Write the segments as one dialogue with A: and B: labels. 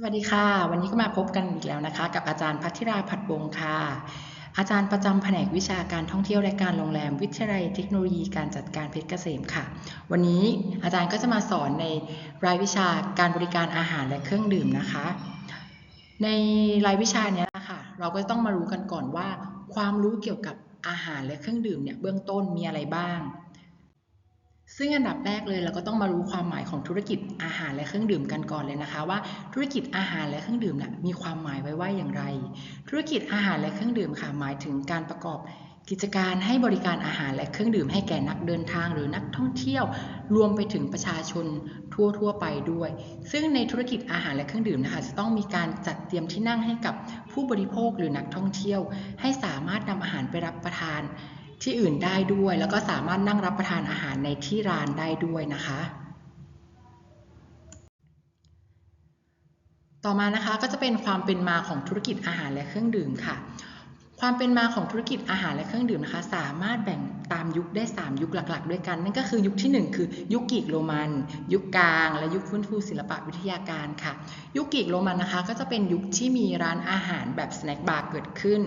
A: สวัสดีค่ะ วันนี้ก็มาพบกันอีกแล้วนะคะ กับอาจารย์พัทธิราผัดวงค่ะ อาจารย์ประจำแผนกวิชาการท่องเที่ยวและการโรงแรมวิทยาลัยเทคโนโลยีการจัดการเพชรเกษมค่ะ วันนี้อาจารย์ก็จะมาสอนในรายวิชาการบริการอาหารและเครื่องดื่มนะคะ ในรายวิชานี้นะคะเราก็ต้องมารู้กันก่อนว่า ความรู้เกี่ยวกับอาหารและเครื่องดื่มเนี่ยเบื้องต้นมีอะไรบ้าง ซึ่งอันดับแรกเลยเราก็ต้องมารู้ความหมายของธุรกิจอาหารและเครื่องดื่มกันก่อนเลยนะคะ ว่าธุรกิจอาหารและเครื่องดื่มเนี่ยมีความหมายไว้ว่าอย่างไร ธุรกิจอาหารและเครื่องดื่มค่ะหมายถึงการประกอบกิจการให้บริการอาหารและเครื่องดื่มให้แก่นักเดินทางหรือนักท่องเที่ยว รวมไปถึงประชาชนทั่วๆไปด้วย ซึ่งในธุรกิจอาหารและเครื่องดื่มนะคะจะต้องมีการจัดเตรียมที่นั่งให้กับผู้บริโภคหรือนักท่องเที่ยว ให้สามารถนำอาหารไปรับประทาน ที่อื่นได้ด้วย แล้วก็สามารถนั่งรับประทานอาหารในที่ร้านได้ด้วยนะคะ ต่อมานะคะก็จะเป็นความเป็นมาของธุรกิจอาหารและเครื่องดื่มค่ะ ความเป็นมาของธุรกิจอาหารและเครื่องดื่มนะคะ สามารถแบ่งตามยุคได้ 3 ยุคหลักๆ ด้วยกัน นั่นก็คือยุคที่ 1 คือยุคกรีกโรมัน ยุคกลาง และยุคฟื้นฟูศิลปะวิทยาการค่ะ ยุคกรีกโรมันนะคะ ก็จะเป็นยุคที่มีร้านอาหารแบบสแน็คบาร์เกิดขึ้น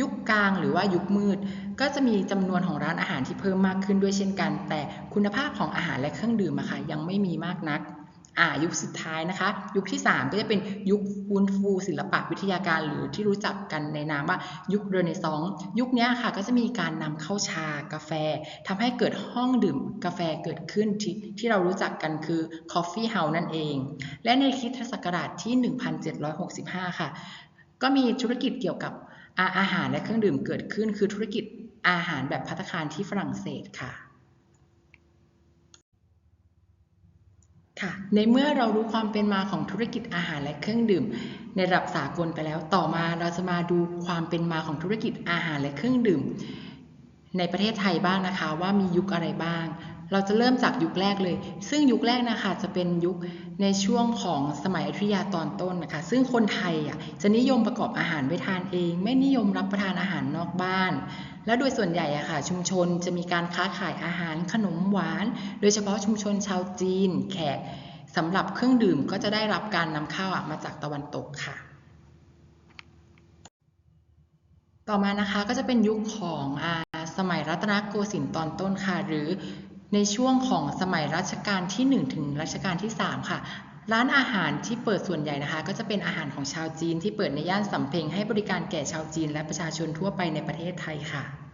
A: ยุคกลางหรือว่ายุคมืด ก็จะมีจำนวนของร้านอาหารที่เพิ่มมากขึ้นด้วยเช่นกัน แต่คุณภาพของอาหารและเครื่องดื่มอะค่ะยังไม่มีมากนัก อ่ายุคสุดท้ายนะคะ ยุคที่ 3 ก็จะเป็นยุคฟื้นฟูศิลปะวิทยาการหรือที่รู้จักกันในนามว่ายุคเรเนซองส์ยุคนี้ค่ะก็จะมีการนำเข้าชากาแฟทำให้เกิดห้องดื่มกาแฟเกิดขึ้นที่ที่เรารู้จักกันคือ Coffee House นั่นเอง และในคริสตศักราชที่ 1765 ค่ะ ก็มีธุรกิจเกี่ยวกับอาอาหารและเครื่องดื่มเกิดขึ้น คือธุรกิจอาหารแบบภัตคารที่ฝรั่งเศสค่ะ ค่ะ ในเมื่อเรารู้ความเป็นมาของธุรกิจอาหารและเครื่องดื่ม ในระดับสากลไปแล้ว ต่อมาเราจะมาดูความเป็นมาของธุรกิจอาหารและเครื่องดื่ม ในประเทศไทยบ้างนะคะว่ามียุคอะไรบ้าง เราจะเริ่มจากยุคแรกเลย ซึ่งยุคแรกนะคะจะเป็นยุคในช่วงของสมัยอยุธยาตอนต้นนะคะ ซึ่งคนไทยอะจะนิยมประกอบอาหารไว้ทานเอง ไม่นิยมรับประทานอาหารนอกบ้านและโดยส่วนใหญ่อะค่ะชุมชนจะมีการค้าขายอาหารขนมหวาน โดยเฉพาะชุมชนชาวจีน แขก สำหรับเครื่องดื่มก็จะได้รับการนำเข้ามาจากตะวันตกค่ะ ต่อมานะคะก็จะเป็นยุคของอาสมัยรัตนโกสินทร์ตอนต้นค่ะ หรือในช่วงของสมัยรัชกาลที่ 1 ถึงรัชกาลที่ 3 ค่ะร้านอาหารที่เปิดส่วนใหญ่นะคะ ก็จะเป็นอาหารของชาวจีนที่เปิดในย่านสำเพ็งให้บริการแก่ชาวจีนและประชาชนทั่วไปในประเทศไทยค่ะ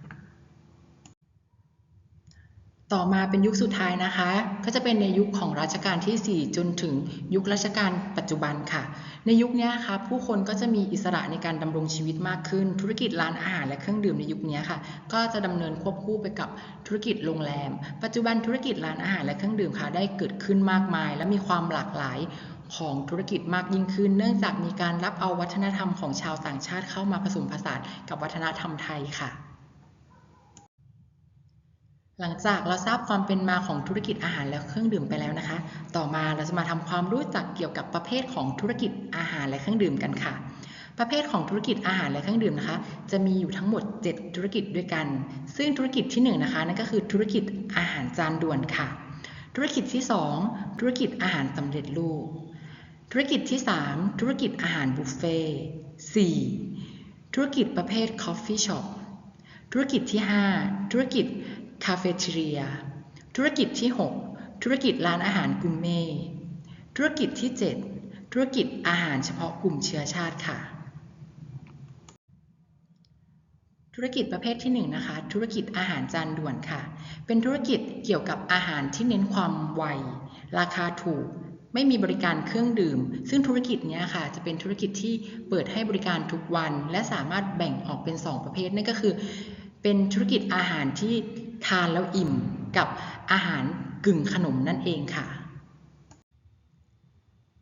A: ต่อมาเป็นยุคสุดท้ายนะคะ ก็จะเป็นในยุคของรัชกาลที่ 4 จนถึงยุครัชกาลปัจจุบันค่ะ ในยุคนี้ค่ะผู้คนก็จะมีอิสระในการดำรงชีวิตมากขึ้น ธุรกิจร้านอาหารและเครื่องดื่มในยุคนี้ค่ะ ก็จะดำเนินควบคู่ไปกับธุรกิจโรงแรม ปัจจุบันธุรกิจร้านอาหารและเครื่องดื่มค่ะได้เกิดขึ้นมากมาย และมีความหลากหลายของธุรกิจมากยิ่งขึ้น เนื่องจากมีการรับเอาวัฒนธรรมของชาวต่างชาติเข้ามาผสมผสานกับวัฒนธรรมไทยค่ะ หลังจากเราทราบความเป็นมาของธุรกิจอาหารและเครื่องดื่มไปแล้วนะคะ ต่อมาเราจะมาทำความรู้จักเกี่ยวกับประเภทของธุรกิจอาหารและเครื่องดื่มกันค่ะ ประเภทของธุรกิจอาหารและเครื่องดื่มนะคะ จะมีอยู่ทั้งหมด 7 ธุรกิจด้วยกัน ซึ่งธุรกิจที่1นงนะคะนั่นก็คือธุรกิจอาหารจานด่วนค่ะ ธุรกิจที่ 2 ธุรกิจอาหารสำเร็จรูป ธุรกิจที่ 3 ธุรกิจอาหารบุฟเฟ่ 4. ธุรกิจประเภท Coffee Shop ธุรกิจที่ 5 ธุรกิจ คาเฟ่เทเรีย ธุรกิจที่ 6 ธุรกิจร้านอาหารกุมเม่ ธุรกิจที่ 7 ธุรกิจอาหารเฉพาะกลุ่มเชื้อชาติค่ะ ธุรกิจประเภทที่1นะคะ ธุรกิจอาหารจานด่วนค่ะ เป็นธุรกิจเกี่ยวกับอาหารที่เน้นความไว ราคาถูกไม่มีบริการเครื่องดื่ม ซึ่งธุรกิจนี้ค่ะ จะเป็นธุรกิจที่เปิดให้บริการทุกวัน และสามารถแบ่งออกเป็น 2 ประเภทนั่นก็คือ เป็นธุรกิจอาหารที่ ทานแล้วอิ่มกับอาหารกึ่งขนมนั่นเองค่ะ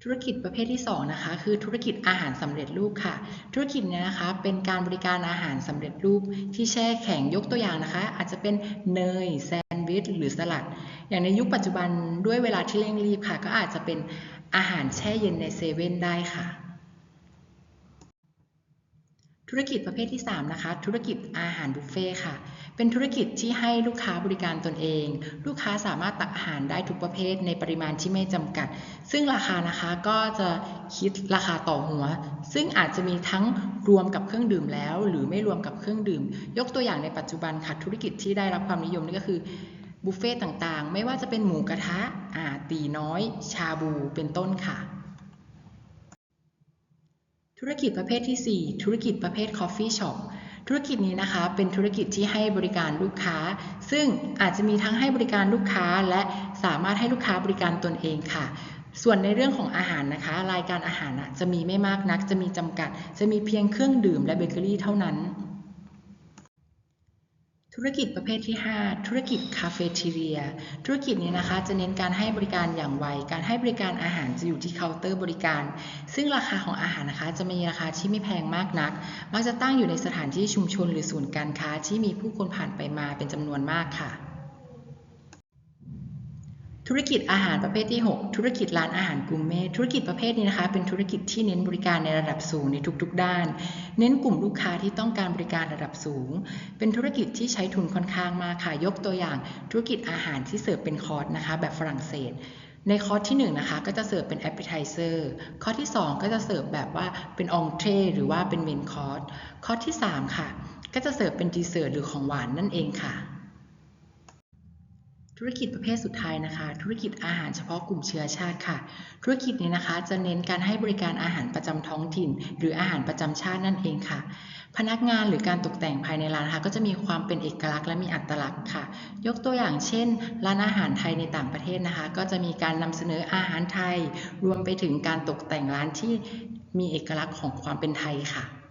A: ธุรกิจประเภทที่2นะคะคือธุรกิจอาหารสำเร็จรูปค่ะ ธุรกิจเนี้ยนะคะเป็นการบริการอาหารสำเร็จรูปที่แช่แข็งยกตัวอย่างนะคะ อาจจะเป็นเนยแซนด์วิชหรือสลัด อย่างในยุคปัจจุบันด้วยเวลาที่เร่งรีบค่ะ ก็อาจจะเป็นอาหารแช่เย็นในเซเว่นได้ค่ะ ธุรกิจประเภทที่ 3 นะคะ ธุรกิจอาหารบุฟเฟ่ต์ค่ะ เป็นธุรกิจที่ให้ลูกค้าบริการตนเอง ลูกค้าสามารถตักอาหารได้ทุกประเภทในปริมาณที่ไม่จำกัด ซึ่งราคานะคะก็จะคิดราคาต่อหัว ซึ่งอาจจะมีทั้งรวมกับเครื่องดื่มแล้ว หรือไม่รวมกับเครื่องดื่ม ยกตัวอย่างในปัจจุบันค่ะ ธุรกิจที่ได้รับความนิยมนี่ก็คือบุฟเฟ่ต์ต่างๆ ไม่ว่าจะเป็นหมูกระทะอ่าตีน้อย ชาบู เป็นต้นค่ะ ธุรกิจประเภทที่ 4 ธุรกิจประเภท Coffee Shop ธุรกิจนี้นะคะเป็นธุรกิจที่ให้บริการลูกค้า ซึ่งอาจจะมีทั้งให้บริการลูกค้าและสามารถให้ลูกค้าบริการตนเองค่ะ ส่วนในเรื่องของอาหารนะคะ รายการอาหารจะมีไม่มากนัก จะมีจำกัด จะมีเพียงเครื่องดื่มและเบเกอรี่เท่านั้น ธุรกิจประเภทที่ 5 ธุรกิจคาเฟ่ทีเรีย ธุรกิจนี้นะคะจะเน้นการให้บริการอย่างไว การให้บริการอาหารจะอยู่ที่เคาน์เตอร์บริการ ซึ่งราคาของอาหารนะคะจะมีราคาที่ไม่แพงมากนัก มักจะตั้งอยู่ในสถานที่ชุมชนหรือศูนย์การค้าที่มีผู้คนผ่านไปมาเป็นจำนวนมากค่ะ ธุรกิจอาหารประเภทที่ 6 ธุรกิจร้านอาหารกลุ่มเมธุรกิจประเภทนี้นะคะ เป็นธุรกิจที่เน้นบริการในระดับสูงในทุกๆ ด้าน เน้นกลุ่มลูกค้าที่ต้องการบริการระดับสูง เป็นธุรกิจที่ใช้ทุนค่อนข้างมากค่ะ ยกตัวอย่างธุรกิจอาหารที่เสิร์ฟเป็นคอร์สนะคะ แบบฝรั่งเศสในคอร์สที่1นนะคะก็จะเสิร์ฟเป็น appetizer คอร์สที่ 2 ก็จะเสิร์ฟแบบว่าเป็นองเทรหรือว่าเป็นเมนคอร์สคอร์สที่ 3 ค่ะ ก็จะเสิร์ฟเป็นดีเซอร์หรือของหวานนั่นเองค่ะ ธุรกิจประเภทสุดท้ายนะคะ ธุรกิจอาหารเฉพาะกลุ่มเชื้อชาติค่ะ ธุรกิจนี้นะคะจะเน้นการให้บริการอาหารประจำท้องถิ่น หรืออาหารประจำชาตินั่นเองค่ะ พนักงานหรือการตกแต่งภายในร้านนะคะก็จะมีความเป็นเอกลักษณ์และมีอัตลักษณ์ค่ะ ยกตัวอย่างเช่น ร้านอาหารไทยในต่างประเทศนะคะ ก็จะมีการนำเสนออาหารไทย รวมไปถึงการตกแต่งร้านที่มีเอกลักษณ์ของความเป็นไทยค่ะ